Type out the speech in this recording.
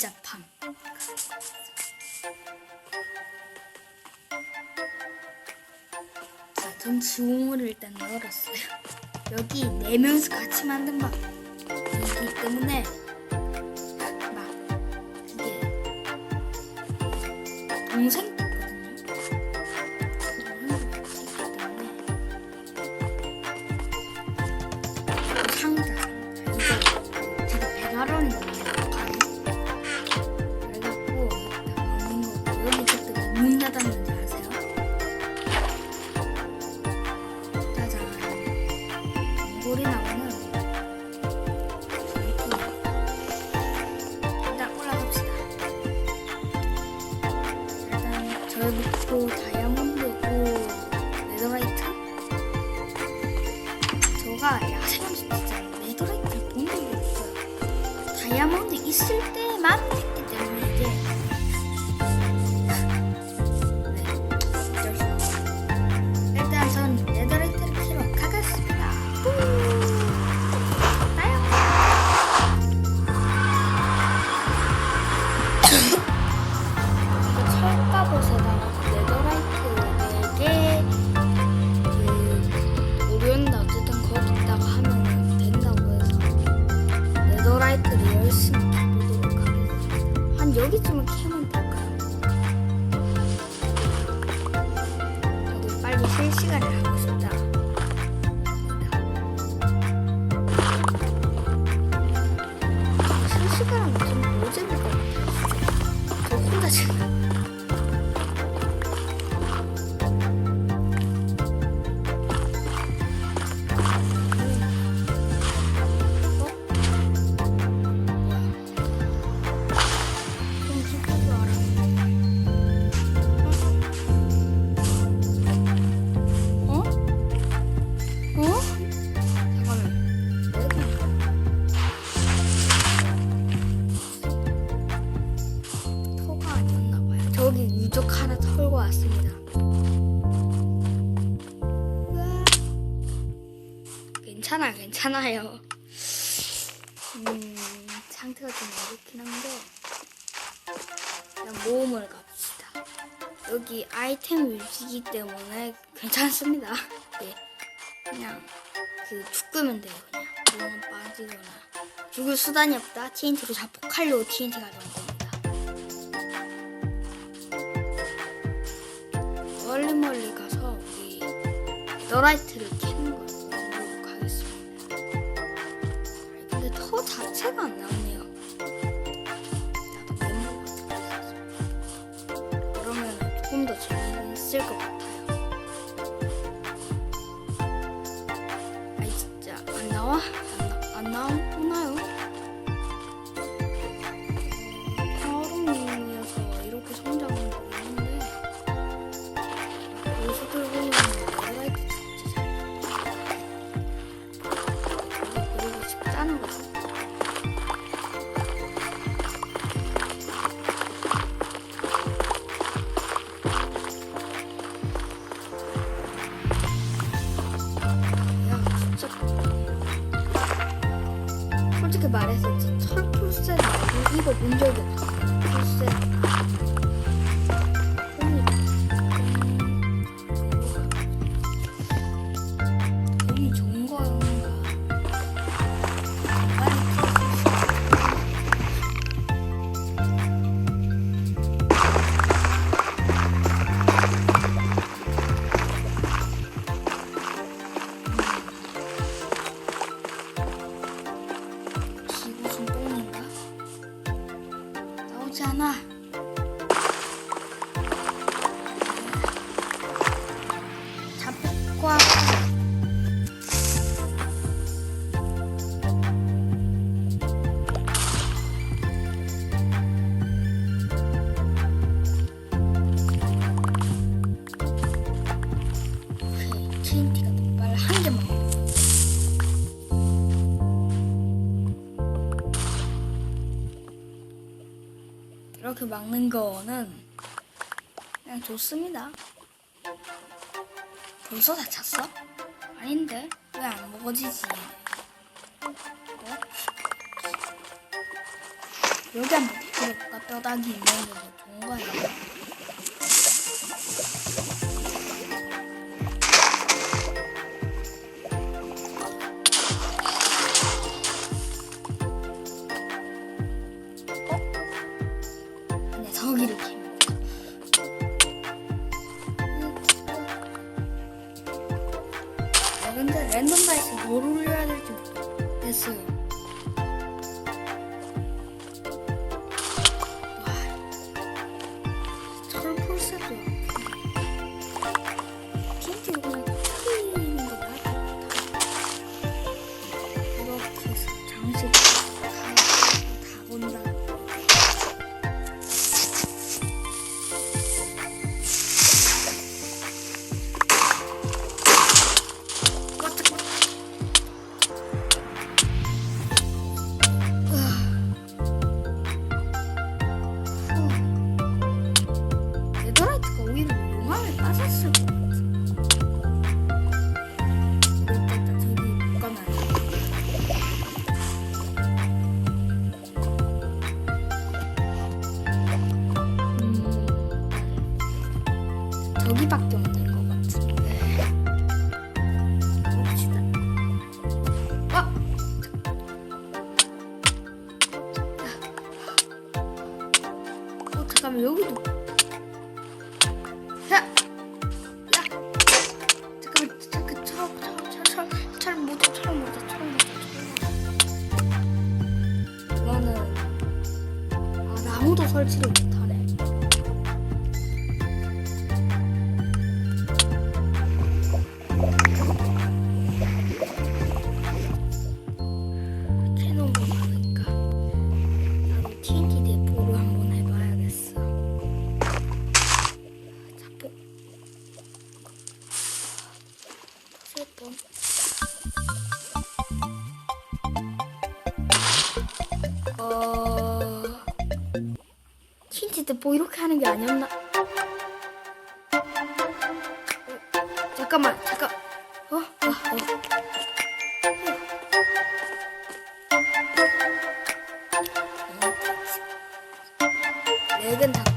진짜 팜. 자, 전 지붕을 일단 열었어요. 여기 네 명이서 같이 만든 방이기 때문에 막 이게 동생 그때 문 닫았는 열심히 캐보도록 하겠습니다. 한 여기쯤은 캐면 저기 유적 하나 털고 왔습니다. 우와. 괜찮아, 괜찮아요. 음, 상태가 좀 어렵긴 한데. 그냥 모험을 갑시다. 여기 아이템 유지기 때문에 괜찮습니다. 예. 그냥 그 죽으면 돼요. 그냥 모험 빠지거나 죽을 수단이 없다. TNT로 자폭하려고 TNT 가져온 겁니다. 너라이트를 캐는 걸 보도록 하겠습니다. 근데 터 자체가 안 나오네요. 나도 멤버 같은 거 있었어. 그러면 조금 더 재밌을 것 같아요. 진짜 철 풀셋 말고 이거 본 적이 없어. 풀셋 이렇게 막는 거는 그냥 좋습니다. 벌써 다 찼어? 아닌데 왜 안 먹어지지? 어? 여기 한번 들어볼까? 뼈다귀 있는 거 좋은 거야. Awesome. 설치를 못하 그때 뭐 이렇게 하는 게 아니었나? 어, 잠깐만, 잠깐. 어? 어, 어. 렉은 다